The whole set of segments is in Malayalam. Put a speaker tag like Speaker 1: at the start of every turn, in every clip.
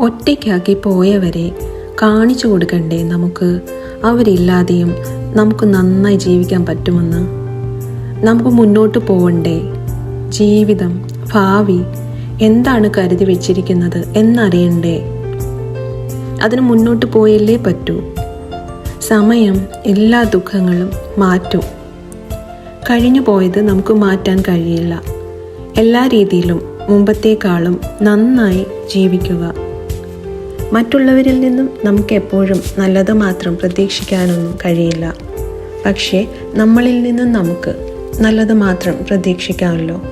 Speaker 1: ഒറ്റയ്ക്കാക്കി പോയവരെ കാണിച്ചു കൊടുക്കണ്ടേ നമുക്ക്? അവരില്ലാതെയും നമുക്ക് നന്നായി ജീവിക്കാൻ പറ്റുമെന്ന്. നമുക്ക് മുന്നോട്ട് പോവണ്ടേ? ജീവിതം ഭാവി എന്താണ് കരുതി വെച്ചിരിക്കുന്നത് എന്നറിയണ്ടേ? അതിന് മുന്നോട്ട് പോയല്ലേ പറ്റൂ? സമയം എല്ലാ ദുഃഖങ്ങളും മാറ്റും. കഴിഞ്ഞു പോയത് നമുക്ക് മാറ്റാൻ കഴിയില്ല. എല്ലാ രീതിയിലും മുമ്പത്തേക്കാളും നന്നായി ജീവിക്കുക. മറ്റുള്ളവരിൽ നിന്നും നമുക്ക് എപ്പോഴും നല്ലത് മാത്രം പ്രതീക്ഷിക്കാനൊന്നും കഴിയില്ല. പക്ഷേ നമ്മളിൽ നിന്നും നമുക്ക് നല്ലത് മാത്രം പ്രതീക്ഷിക്കാമല്ലോ.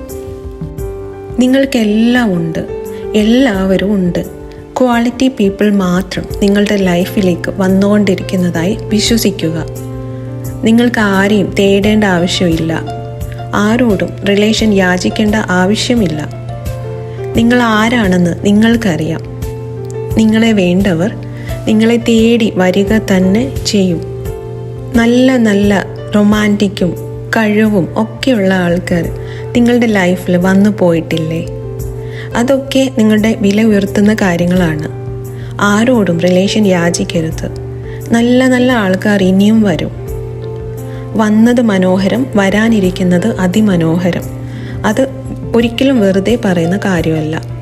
Speaker 1: നിങ്ങൾക്കെല്ലാം ഉണ്ട്. എല്ലാവരും ഉണ്ട്. ക്വാളിറ്റി പീപ്പിൾ മാത്രം നിങ്ങളുടെ ലൈഫിലേക്ക് വന്നുകൊണ്ടിരിക്കുന്നതായി വിശ്വസിക്കുക. നിങ്ങൾക്ക് ആരെയും തേടേണ്ട ആവശ്യമില്ല. ആരോടും റിലേഷൻ യാചിക്കേണ്ട ആവശ്യമില്ല. നിങ്ങൾ ആരാണെന്ന് നിങ്ങൾക്കറിയാം. നിങ്ങളെ വേണ്ടവർ നിങ്ങളെ തേടി വരിക തന്നെ ചെയ്യും. നല്ല നല്ല റൊമാന്റിക്കും കഴിവും ഒക്കെയുള്ള ആൾക്കാർ നിങ്ങളുടെ ലൈഫിൽ വന്നു പോയിട്ടില്ലേ? അതൊക്കെ നിങ്ങളുടെ വില ഉയർത്തുന്ന കാര്യങ്ങളാണ്. ആരോടും റിലേഷൻ യാചിക്കരുത്. നല്ല നല്ല ആൾക്കാർ ഇനിയും വരും. വന്നത് മനോഹരം വരാനിരിക്കുന്നത് അതിമനോഹരം. അത് ഒരിക്കലും വെറുതെ പറയുന്ന കാര്യമല്ല.